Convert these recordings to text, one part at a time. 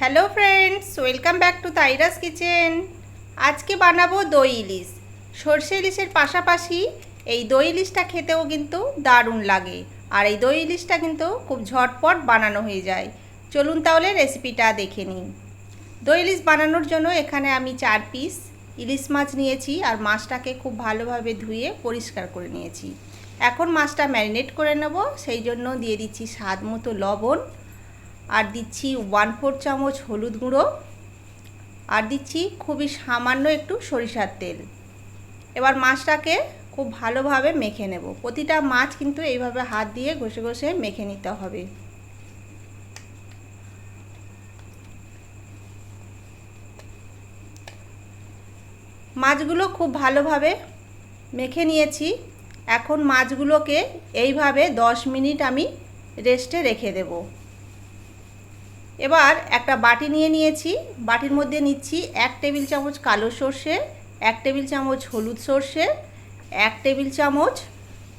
Hello friends, welcome back to Tyra's kitchen. আজকে বানাবো দই ইলিশ। সর্ষে ইলিশের পাশাপাশি এই দই ইলিশটা খেতেও কিন্তু দারুণ লাগে। আর এই দই ইলিশটা কিন্তু খুব ঝটপট বানানো হয়ে যায়। চলুন তাহলে রেসিপিটা দেখে নিই। দই ইলিশ বানানোর জন্য এখানে আমি চার পিস ইলিশ মাছ নিয়েছি আর মাছটাকে খুব ভালোভাবে ধুয়ে পরিষ্কার করে নিয়েছি। এখন মাছটা ম্যারিনেট করে নেব, সেই জন্য দিয়ে দিচ্ছি স্বাদ মতো লবণ আর দিচ্ছি ওয়ান ফোর চামচ হলুদ গুঁড়ো। আর দিচ্ছি খুবই সামান্য একটু সরিষার তেল। এবার মাছটাকে খুব ভালোভাবে মেখে নেব। প্রতিটা মাছ কিন্তু এইভাবে হাত দিয়ে ঘষে ঘষে মেখে নিতে হবে। মাছগুলো খুব ভালোভাবে মেখে নিয়েছি। এখন মাছগুলোকে এইভাবে দশ মিনিট আমি রেস্টে রেখে দেব। এবার একটা বাটি নিয়ে নিয়েছি। বাটির মধ্যে নিচ্ছি এক টেবিল চামচ কালো সর্ষে, এক টেবিল চামচ হলুদ সর্ষে, এক টেবিল চামচ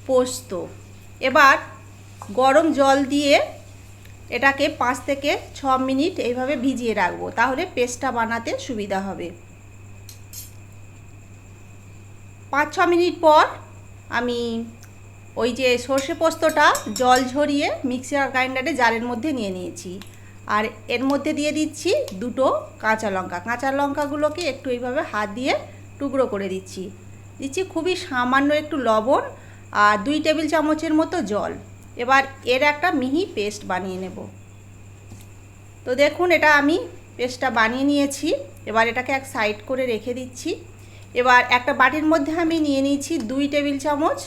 পোস্ত। এবার গরম জল দিয়ে এটাকে পাঁচ থেকে ছ মিনিট এইভাবে ভিজিয়ে রাখব, তাহলে পেস্টটা বানাতে সুবিধা হবে। পাঁচ ছ মিনিট পর আমি ওই যে সর্ষে পোস্তটা জল ঝরিয়ে মিক্সার গ্রাইন্ডারে জারের মধ্যে নিয়ে নিয়েছি। আর এর মধ্যে দিয়ে দিচ্ছি দুটো কাঁচা লঙ্কা। কাঁচা লঙ্কাগুলোকে একটু এইভাবে হাত দিয়ে টুকরো করে দিচ্ছি। দিচ্ছি খুবই সামান্য একটু লবণ আর দুই টেবিল চামচের মতো জল। এবার এর একটা মিহি পেস্ট বানিয়ে নেব। তো দেখুন, এটা আমি পেস্টটা বানিয়ে নিয়েছি। এবার এটাকে এক সাইড করে রেখে দিচ্ছি। এবার একটা বাটির মধ্যে আমি নিয়ে নিয়েছি দুই টেবিল চামচ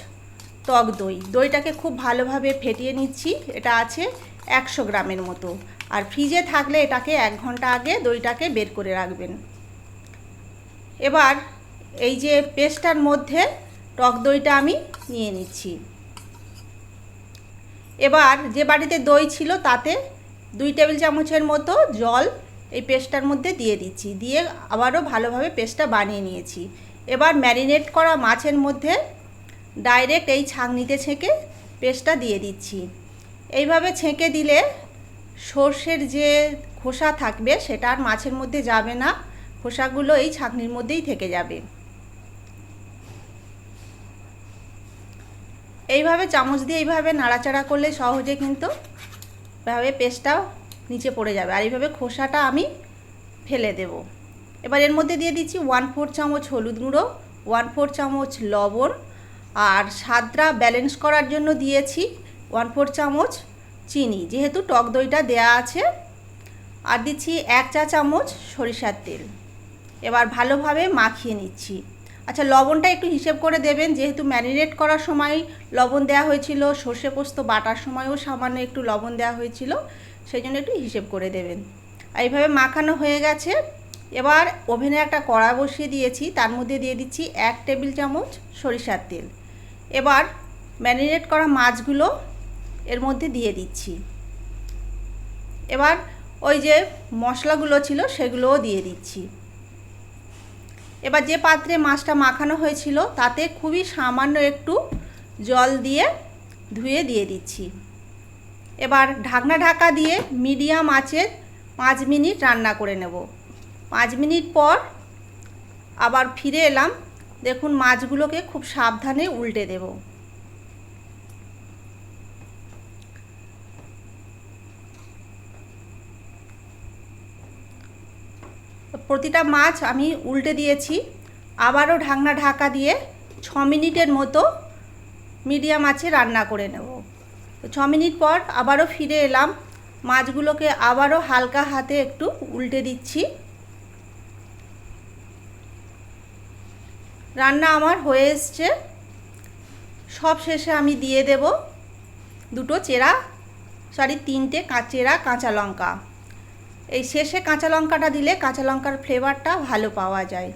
টক দই। দইটাকে খুব ভালোভাবে ফেটিয়ে নিচ্ছি। এটা আছে একশো গ্রামের মতো। আর ফ্রিজে থাকলে এটাকে এক ঘণ্টা আগে দইটাকে বের করে রাখবেন। এবার এই যে পেস্টটার মধ্যে টক দইটা আমি নিয়ে নিচ্ছি। এবার যে বাড়িতে দই ছিল তাতে দুই টেবিল চামচের মতো জল এই পেস্টটার মধ্যে দিয়ে দিচ্ছি। দিয়ে আবারও ভালোভাবে পেস্টটা বানিয়ে নিয়েছি। এবার ম্যারিনেট করা মাছের মধ্যে ডাইরেক্ট এই ছাঁকনিতে ছেঁকে পেস্টটা দিয়ে দিচ্ছি। এইভাবে ছেঁকে দিলে সর্ষের যে খোসা থাকবে সেটা আর মাছের মধ্যে যাবে না। খোসাগুলো এই ছাঁকনির মধ্যেই থেকে যাবে। এইভাবে চামচ দিয়ে এইভাবে নাড়াচাড়া করলে সহজে কিন্তু এভাবে পেস্টটাও নিচে পড়ে যাবে। আর এইভাবে খোসাটা আমি ফেলে দেব। এবার এর মধ্যে দিয়ে দিচ্ছি ওয়ান ফোর চামচ হলুদ গুঁড়ো, ওয়ান ফোর চামচ লবণ, আর স্বাদটা ব্যালেন্স করার জন্য দিয়েছি ওয়ান ফোর চামচ চিনি, যেহেতু টক দইটা দেয়া আছে, আর দিচ্ছি এক চা চামচ সরিষার তেল। এবার ভালোভাবে মাখিয়ে নিচ্ছি। আচ্ছা লবণটা একটু হিসেব করে দেবেন, যেহেতু ম্যারিনেট করার সময় লবণ দেওয়া হয়েছিল, সর্ষে পোস্ত বাটার সময়ও সামান্য একটু লবণ দেওয়া হয়েছিল, সেই জন্য একটু হিসেব করে দেবেন। আর এইভাবে মাখানো হয়ে গেছে। এবার ওভেনে একটা কড়া বসিয়ে দিয়েছি, তার মধ্যে দিয়ে দিচ্ছি এক টেবিল চামচ সরিষার তেল। এবার ম্যারিনেট করা মাছগুলো এর মধ্যে দিয়ে দিচ্ছি। এবার ওই যে মশলাগুলো ছিল সেগুলোও দিয়ে দিচ্ছি। এবার যে পাত্রে মাছটা মাখানো হয়েছিল তাতে খুবই সামান্য একটু জল দিয়ে ধুয়ে দিয়ে দিচ্ছি। এবার ঢাকনা ঢাকা দিয়ে মিডিয়াম আঁচে পাঁচ মিনিট রান্না করে নেব। পাঁচ মিনিট পর আবার ফিরে এলাম। দেখুন মাছগুলোকে খুব সাবধানে উল্টে দেব। প্রতিটা মাছ আমি উল্টে দিয়েছি। আবারও ঢাকনা ঢাকা দিয়ে ছ মিনিটের মতো মিডিয়াম আছে রান্না করে নেব। ছ মিনিট পর আবারও ফিরে এলাম। মাছগুলোকে আবারও হালকা হাতে একটু উল্টে দিচ্ছি। রান্না আমার হয়ে এসছে। সব শেষে আমি দিয়ে দেব দুটো চেরা, সরি তিনটে চেরা কাঁচা লঙ্কা। এই শেষে কাঁচা লঙ্কাটা দিলে কাঁচা লঙ্কার ফ্লেভারটা ভালো পাওয়া যায়।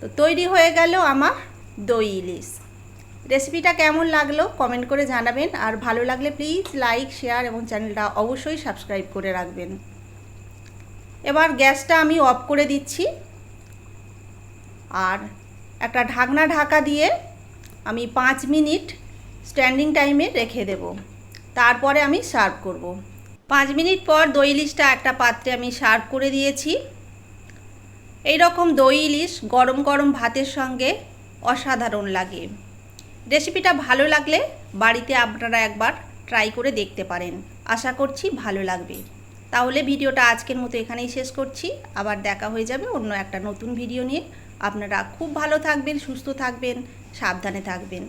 তো তৈরি হয়ে গেল আমার দই ইলিশ। রেসিপিটা কেমন লাগল কমেন্ট করে জানাবেন। আর ভালো লাগলে প্লিজ লাইক, শেয়ার এবং চ্যানেলটা অবশ্যই সাবস্ক্রাইব করে রাখবেন। এবার গ্যাসটা আমি অফ করে দিচ্ছি। আর একটা ঢাকনা ঢাকা দিয়ে আমি পাঁচ মিনিট স্ট্যান্ডিং টাইমে রেখে দেব। তারপরে আমি সার্ভ করব। পাঁচ মিনিট পর দই ইলিশটা একটা পাত্রে আমি সার্ভ করে দিয়েছি। এই রকম দই ইলিশ গরম গরম ভাতের সঙ্গে অসাধারণ লাগে। রেসিপিটা ভালো লাগলে বাড়িতে আপনারা একবার ট্রাই করে দেখতে পারেন। আশা করছি ভালো লাগবে। তাহলে ভিডিওটা আজকের মতো এখানেই শেষ করছি। আবার দেখা হয়ে যাবে অন্য একটা নতুন ভিডিও নিয়ে। আপনারা খুব ভালো থাকবেন, সুস্থ থাকবেন, সাবধানে থাকবেন।